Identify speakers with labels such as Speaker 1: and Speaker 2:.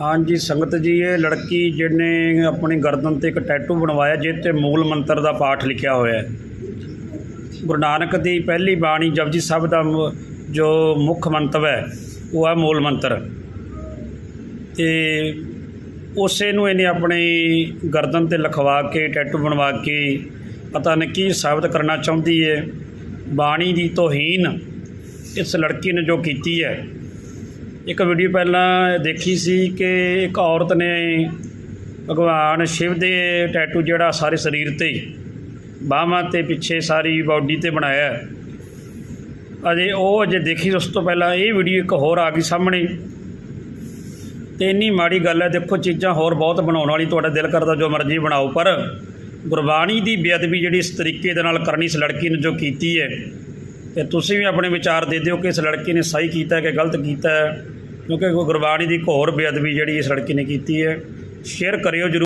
Speaker 1: ਹਾਂਜੀ, ਸੰਗਤ ਜੀ, ਇਹ ਲੜਕੀ ਜਿਹਨੇ ਆਪਣੀ ਗਰਦਨ ਤੇ ਇੱਕ ਟੈਟੂ ਬਣਵਾਇਆ ਜਿਹ ਤੇ ਮੂਲ ਮੰਤਰ ਦਾ ਪਾਠ ਲਿਖਿਆ ਹੋਇਆ ਹੈ। ਗੁਰੂ ਨਾਨਕ ਦੀ ਪਹਿਲੀ ਬਾਣੀ ਜਪਜੀ ਸਾਹਿਬ ਦਾ ਜੋ ਮੁੱਖ ਮੰਤਵ ਹੈ, ਉਹ ਹੈ ਮੂਲ ਮੰਤਰ। ਤੇ ਉਸੇ ਨੂੰ ਇਹਨੇ ਆਪਣੀ ਗਰਦਨ ਤੇ ਲਿਖਵਾ ਕੇ, ਟੈਟੂ ਬਣਵਾ ਕੇ, ਪਤਾ ਨਹੀਂ ਕੀ ਸਾਬਤ ਕਰਨਾ ਚਾਹੁੰਦੀ ਹੈ। ਬਾਣੀ ਦੀ ਤੋਹੀਨ ਇਸ ਲੜਕੀ ਨੇ ਜੋ ਕੀਤੀ ਹੈ ਇੱਕ ਵੀਡੀਓ ਪਹਿਲਾਂ ਦੇਖੀ ਸੀ ਕਿ ਇੱਕ ਔਰਤ ਨੇ ਭਗਵਾਨ ਸ਼ਿਵ ਦੇ ਟੈਟੂ ਜਿਹੜਾ ਸਾਰੇ ਸਰੀਰ ਤੇ ਬਾਹਾਂ ਤੇ ਪਿੱਛੇ ਸਾਰੀ ਬਾਡੀ ਤੇ ਬਣਾਇਆ। ਅਜੇ ਉਹ ਅਜੇ ਦੇਖੀ, ਉਸ ਤੋਂ ਪਹਿਲਾਂ ਇਹ ਵੀਡੀਓ ਇੱਕ ਹੋਰ ਆ ਗਈ ਸਾਹਮਣੇ। ਤੇ ਇੰਨੀ ਮਾੜੀ ਗੱਲ ਹੈ, ਦੇਖੋ ਚੀਜ਼ਾਂ ਹੋਰ ਬਹੁਤ ਬਣਾਉਣ ਵਾਲੀ, ਤੁਹਾਡਾ ਦਿਲ ਕਰਦਾ ਜੋ ਮਰਜ਼ੀ ਬਣਾਓ, ਪਰ ਗੁਰਬਾਣੀ ਦੀ ਬੇਅਦਬੀ ਜਿਹੜੀ ਇਸ ਤਰੀਕੇ ਦੇ ਨਾਲ ਕਰਨੀ ਇਸ ਲੜਕੀ ਨੇ ਜੋ ਕੀਤੀ ਹੈ ਤੇ ਤੁਸੀਂ ਵੀ ਆਪਣੇ ਵਿਚਾਰ ਦੇ ਦਿਓ ਕਿ ਇਸ ਲੜਕੀ ਨੇ ਸਹੀ ਕੀਤਾ ਹੈ ਕਿ ਗਲਤ ਕੀਤਾ ਹੈ, ਕਿਉਂਕਿ ਗੁਰਬਾਣੀ ਦੀ ਘੋਰ ਬੇਅਦਬੀ ਜਿਹੜੀ ਇਸ ਲੜਕੀ ਨੇ ਕੀਤੀ ਹੈ, ਸ਼ੇਅਰ ਕਰਿਓ ਜ਼ਰੂਰ।